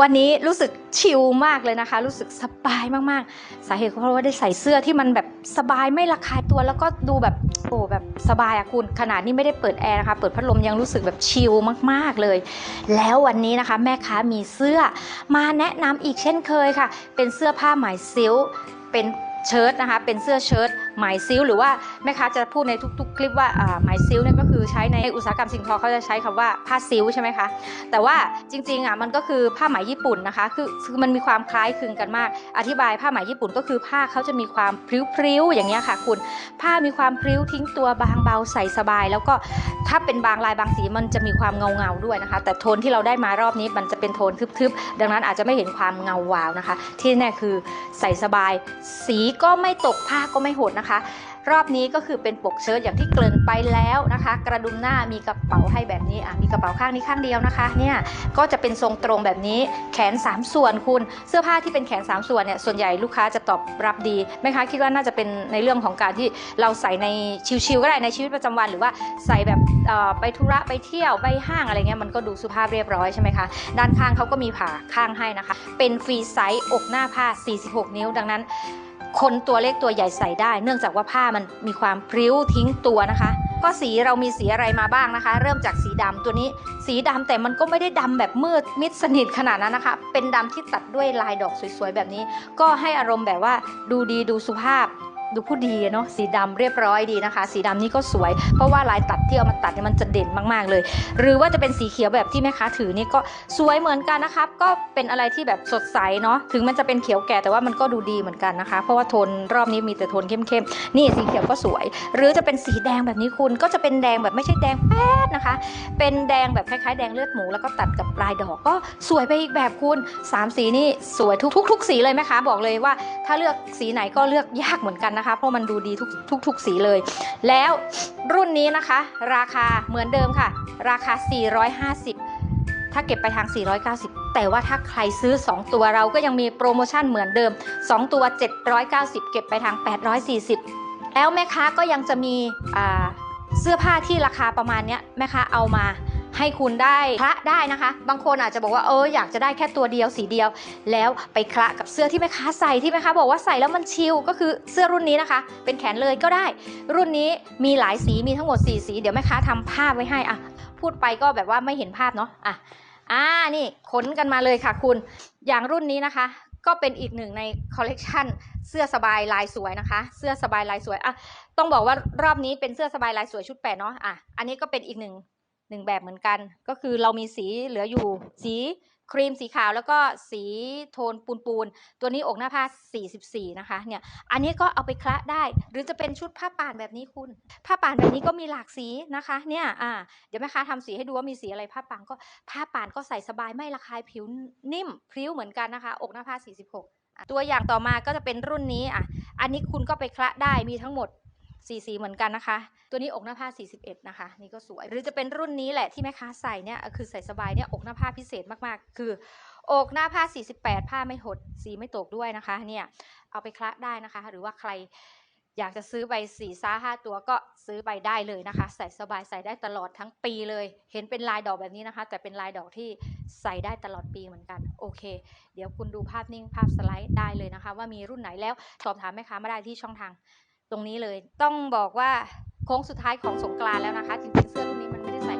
วันนี้รู้สึกชิลมากเลยนะคะ รู้สึกสบายมากๆ สาเหตุเพราะว่าได้ใส่เสื้อที่มันแบบสบายไม่ระคายตัวแล้วก็ดูแบบโอ้แบบสบายอะคุณขนาดนี้ไม่ได้เปิดแอร์นะคะเปิดพัดลมยังรู้สึกแบบชิลมากๆเลย แล้ววันนี้นะคะ แม่ค้ามีเสื้อมาแนะนำอีกเช่นเคยค่ะ เป็นเสื้อผ้าไหมซิลเป็น เชิ้ตนะคะเป็นเสื้อเชิ้ตไหมซิลหรือว่าแม่ค้าจะพูดในทุก ๆ คลิปว่าไหมซิลเนี่ยก็คือใช้ในอุตสาหกรรมสิ่งทอเขาจะใช้คำว่าผ้าซิลใช่ไหมคะแต่ว่าจริงๆอะมันก็คือผ้าไหมญี่ปุ่นนะคะคือคือมันมีความคล้ายคลึงกันมาก อธิบายผ้าไหมญี่ปุ่นก็คือผ้าเขาจะมีความพริ้วๆอย่างเงี้ยค่ะ คุณผ้ามีความพริ้วทิ้งตัวบางเบาใส่สบาย แล้วก็ถ้าเป็นบางลายบางสีมันจะมีความเงาเงาๆด้วยนะคะ แต่โทนที่เราได้มารอบนี้มันจะเป็นโทนทึบๆดังนั้นอาจจะไม่เห็นความเงาวาวนะคะ ที่แน่คือใส่สบายสีก็ไม่ตกผ้าก็ไม่หดนะคะ รอบนี้ก็คือเป็นปกเชิ้ตอย่างที่เกริ่นไปแล้วนะคะ กระดุมหน้ามีกระเป๋าให้แบบนี้อะมีกระเป๋าข้างนี้ข้างเดียวนะคะเนี่ยก็จะเป็นทรงตรงแบบนี้แขน 3 ส่วนคุณ เสื้อผ้าที่เป็นแขน 3 ส่วนเนี่ยส่วนใหญ่ลูกค้าจะตอบรับดีไหมคะคิดว่าน่าจะเป็นในเรื่องของการที่เราใส่ในชิวๆก็ได้ในชีวิตประจำวัน หรือว่าใส่แบบไปธุระไปเที่ยวไปห้างอะไรเงี้ยมันก็ดูสุภาพเรียบร้อยใช่ไหมคะด้านข้างเขาก็มีผ่าข้างให้นะคะ เป็นฟรีไซส์อกหน้าผ้า 46 นิ้วดังนั้น คนตัวเล็กตัวใหญ่ใส่ได้ เนื่องจากว่าผ้ามันมีความพริ้วทิ้งตัวนะคะ ก็สีเรามีสีอะไรมาบ้างนะคะ เริ่มจากสีดำตัวนี้ สีดำแต่มันก็ไม่ได้ดำแบบมืดมิดสนิทขนาดนั้นนะคะ เป็นดำที่ตัดด้วยลายดอกสวยๆแบบนี้ ก็ให้อารมณ์แบบว่าดูดีดูสุภาพ ดูผู้ดีเนาะสีดำเรียบร้อยดีนะคะ สีดำนี่ก็สวย เพราะว่าลายตัดที่เอามาตัดเนี่ยมันจะเด่นมากๆเลย หรือว่าจะเป็นสีเขียวแบบที่แม่ค้าถือนี่ก็สวยเหมือนกันนะครับ ก็เป็นอะไรที่แบบสดใสเนาะถึงมันจะเป็นเขียวแก่แต่ว่ามันก็ดูดีเหมือนกันนะคะ เพราะว่าโทนรอบนี้มีแต่โทนเข้มๆนี่สีเขียวก็สวย หรือจะเป็นสีแดงแบบนี้คุณก็จะเป็นแดงแบบไม่ใช่แดงแป๊ดนะคะ เป็นแดงแบบคล้ายๆแดงเลือดหมูแล้วก็ตัดกับปลายดอกก็สวยไปอีกแบบคุณสามสีนี่สวยทุกทุกทุกสีเลยไหมคะบอกเลยว่า ถ้าเลือกสีไหนก็เลือกยากเหมือนกันนะคะ เพราะมันดูดีทุกทุกทกสีเลย แล้วรุ่นนี้นะคะ ราคาเหมือนเดิมค่ะ ราคา 450 ถ้าเก็บไปทาง 490 แต่ว่าถ้าใครซื้อ 2 ตัวเราก็ยังมีโปรโมชั่นเหมือนเดิม 2 ตัว 790 เก็บไปทาง 840 แล้วแม่ค้าก็ยังจะมีเสื้อผ้าที่ราคาประมาณนี้แม่ค้าเอามา ให้คุณได้คละได้นะคะ บางคนอาจจะบอกว่าเอออยากจะได้แค่ตัวเดียวสีเดียว แล้วไปคละกับเสื้อที่แม่ค้าใส่ที่แม่ค้าบอกว่าใส่แล้วมันชิลก็คือเสื้อรุ่นนี้นะคะ เป็นแขนเลยก็ได้ รุ่นนี้มีหลายสีมีทั้งหมด 4 สีเดี๋ยวแม่ค้าทำภาพไว้ให้อะพูดไปก็แบบว่าไม่เห็นภาพเนาะอะอ่านี่ขนกันมาเลยค่ะคุณอย่างรุ่นนี้นะคะก็เป็นอีกหนึ่งในคอลเลกชันเสื้อสบายลายสวยนะคะ เสื้อสบายลายสวยอะต้องบอกว่ารอบนี้เป็นเสื้อสบายลายสวยชุดแปดเนาะอะอันนี้ก็เป็นอีกหนึ่ง หนึ่งแบบเหมือนกัน ก็คือเรามีสีเหลืออยู่ สีครีมสีขาวแล้วก็สีโทนปูนปูนๆตัวนี้อกหน้าผ้า 44 นะคะ เนี่ย อันนี้ก็เอาไปคละได้ หรือจะเป็นชุดผ้าป่านแบบนี้คุณ ผ้าป่านแบบนี้ก็มีหลากสีนะคะ เนี่ย อ่า เดี๋ยวแม่ค้าทำสีให้ดูว่ามีสีอะไรผ้าป่านก็ผ้าป่านก็ใส่สบายไม่ระคายผิวนิ่มพริ้วเหมือนกันนะคะ อกหน้าผ้า 46 ตัวอย่างต่อมาก็จะเป็นรุ่นนี้ อะ อันนี้คุณก็ไปคละได้มีทั้งหมด สีสีเหมือนกันนะคะ ตัวนี้อกหน้าผ้า 41 นะคะ นี่ก็สวย หรือจะเป็นรุ่นนี้แหละที่แม่ค้าใส่เนี่ย คือใส่สบายเนี่ย อกหน้าผ้าพิเศษมากๆ คือ อกหน้าผ้า 48 ผ้าไม่หด สีไม่ตกด้วยนะคะ เนี่ย เอาไปคละได้นะคะ หรือว่าใครอยากจะซื้อไปสี่ซ่าห้าตัวก็ซื้อไปได้เลยนะคะ ใส่สบายใส่ได้ตลอดทั้งปีเลย เห็นเป็นลายดอกแบบนี้นะคะ แต่เป็นลายดอกที่ใส่ได้ตลอดปีเหมือนกัน โอเค เดี๋ยวคุณดูภาพนิ่งภาพสไลด์ได้เลยนะคะ ว่ามีรุ่นไหนแล้วสอบถามแม่ค้ามาได้ที่ช่องทาง ตรงนี้เลย ต้องบอกว่าโค้งสุดท้ายของสงกรานแล้วนะคะ จริงๆเสื้อรุ่นนี้มันไม่ได้ใส่